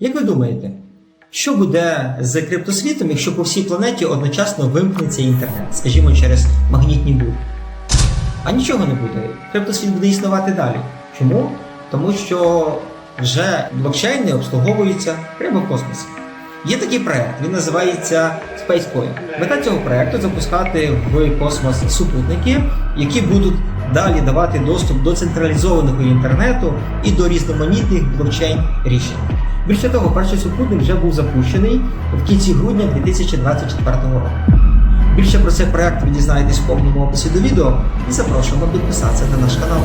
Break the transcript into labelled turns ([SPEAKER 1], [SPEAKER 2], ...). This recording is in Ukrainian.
[SPEAKER 1] Як ви думаєте, що буде з криптосвітом, якщо по всій планеті одночасно вимкнеться інтернет, скажімо, через магнітні бурі? А нічого не буде. Криптосвіт буде існувати далі. Чому? Тому що вже блокчейни обслуговуються прямо в космосі. Є такий проект, він називається SpaceCoin. Мета цього проекту запускати в космос супутники, які будуть далі давати доступ до централізованого інтернету і до різноманітних блокчейн рішень. Більше того, перший супутник вже був запущений в кінці грудня 2024 року. Більше про цей проект ви дізнаєтесь в повному описі до відео і запрошуємо підписатися на наш канал.